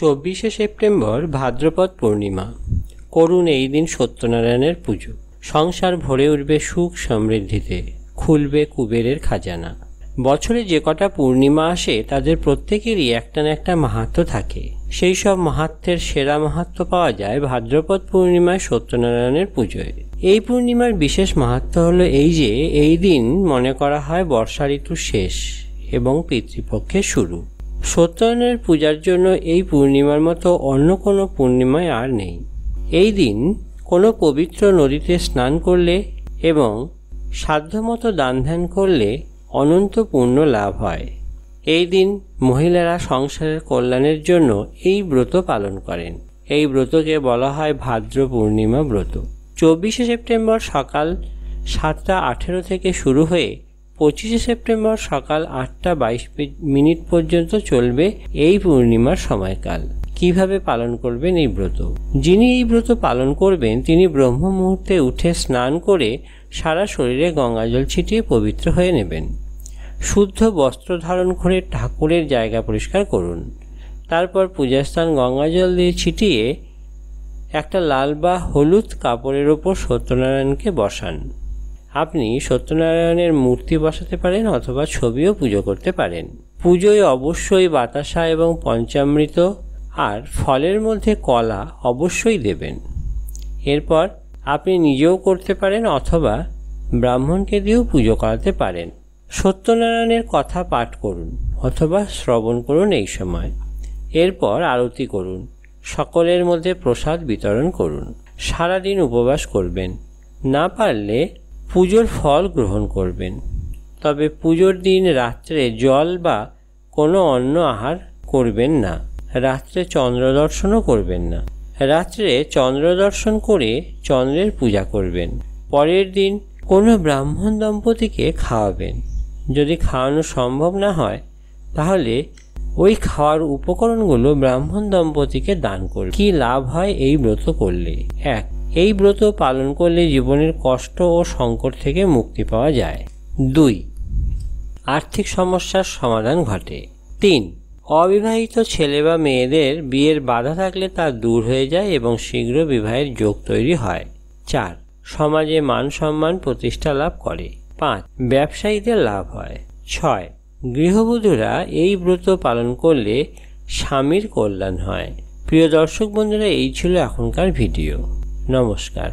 চব্বিশে সেপ্টেম্বর ভাদ্রপদ পূর্ণিমা। করুন এই দিন সত্যনারায়ণের পুজো। সংসার ভরে উঠবে সুখ সমৃদ্ধিতে, খুলবে কুবেরের খাজানা। বছরে যে কটা পূর্ণিমা আসে, তাদের প্রত্যেকেরই একটা না একটা মাহাত্ম থাকে। সেই সব মাহাত্মের সেরা মাহাত্ম পাওয়া যায় ভাদ্রপদ পূর্ণিমায় সত্যনারায়ণের পুজোয়। এই পূর্ণিমার বিশেষ মাহাত্ম হলো এই যে, এই দিন মনে করা হয় বর্ষা ঋতুর শেষ এবং পিতৃপক্ষের শুরু। সত্যনারায়ণের পূজার জন্য এই পূর্ণিমার মতো অন্য কোনো পূর্ণিমায় আর নেই। এই দিন কোনো পবিত্র নদীতে স্নান করলে এবং সাধ্যমতো দান ধ্যান করলে অনন্ত পুণ্য লাভ হয়। এই দিন মহিলারা সংসারের কল্যাণের জন্য এই ব্রত পালন করেন। এই ব্রতকে বলা হয় ভাদ্র পূর্ণিমা ব্রত। চব্বিশে সেপ্টেম্বর সকাল সাতটা আঠেরো থেকে শুরু হয়ে পঁচিশে সেপ্টেম্বর সকাল আটটা বাইশ মিনিট পর্যন্ত চলবে এই পূর্ণিমার সময়কাল। কীভাবে পালন করবেন এই ব্রত? যিনি এই ব্রত পালন করবেন, তিনি ব্রহ্ম মুহূর্তে উঠে স্নান করে সারা শরীরে গঙ্গাজল ছিটিয়ে পবিত্র হয়ে নেবেন। শুদ্ধ বস্ত্র ধারণ করে ঠাকুরের জায়গা পরিষ্কার করুন। তারপর পূজাস্থান গঙ্গাজল দিয়ে ছিটিয়ে একটা লাল বা হলুদ কাপড়ের ওপর সত্যনারায়ণকে বসান। আপনি সত্যনারায়ণের মূর্তি বসাতে পারেন অথবা ছবিও পুজো করতে পারেন। পুজোয় অবশ্যই বাতাসা এবং পঞ্চামৃত আর ফলের মধ্যে কলা অবশ্যই দেবেন। এরপর আপনি নিজেও করতে পারেন অথবা ব্রাহ্মণকে দিয়েও পুজো করাতে পারেন। সত্যনারায়ণের কথা পাঠ করুন অথবা শ্রবণ করুন এই সময়। এরপর আরতি করুন, সকলের মধ্যে প্রসাদ বিতরণ করুন, সারাদিন উপবাস করবেন। না পারলে পুজোর ফল গ্রহণ করবেন। তবে পুজোর দিন রাত্রে জল বা কোনো অন্য আহার করবেন না। রাত্রে চন্দ্র দর্শনও করবেন না। রাত্রে চন্দ্র দর্শন করে চন্দ্রের পূজা করবেন। পরের দিন কোনো ব্রাহ্মণ দম্পতিকে খাওয়াবেন। যদি খাওয়ানো সম্ভব না হয়, তাহলে ওই খাওয়ার উপকরণগুলো ব্রাহ্মণ দম্পতিকে দান করবে কি লাভ হয় এই ব্রত করলে? এক এই ব্রত পালন করলে জীবনের কষ্ট ও সংকট থেকে মুক্তি পাওয়া যায়। দুই, আর্থিক সমস্যার সমাধান ঘটে। তিন, অবিবাহিত ছেলে বা মেয়েদের বিয়ের বাধা থাকলে তা দূর হয়ে যায় এবং শীঘ্র বিবাহের যোগ তৈরি হয়। চার, সমাজে মান সম্মান প্রতিষ্ঠা লাভ করে। পাঁচ, ব্যবসায়ীদের লাভ হয়। ছয়, গৃহবধূরা এই ব্রত পালন করলে স্বামীর কল্যাণ হয়। প্রিয় দর্শক বন্ধুরা, এই ছিল এখনকার ভিডিও। নমস্কার